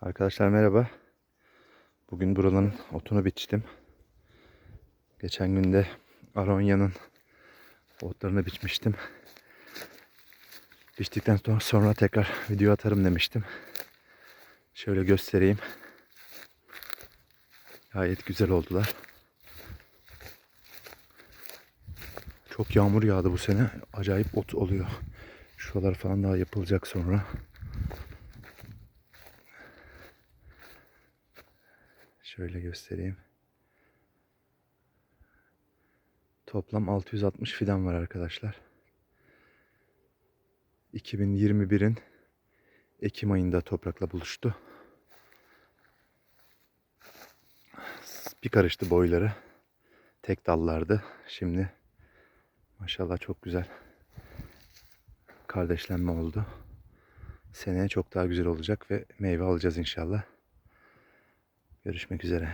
Arkadaşlar merhaba. Bugün buranın otunu biçtim. Geçen günde Aronya'nın otlarını biçmiştim. Biçtikten sonra, sonra tekrar video atarım demiştim. Şöyle göstereyim. Gayet güzel oldular. Çok yağmur yağdı bu sene. Acayip ot oluyor. Şuralar falan daha yapılacak sonra. Şöyle göstereyim. Toplam 660 fidan var arkadaşlar. 2021'in Ekim ayında toprakla buluştu. Bir karıştı boyları. Tek dallardı. Şimdi maşallah çok güzel kardeşlenme oldu. Seneye çok daha güzel olacak ve meyve alacağız inşallah. Görüşmek üzere.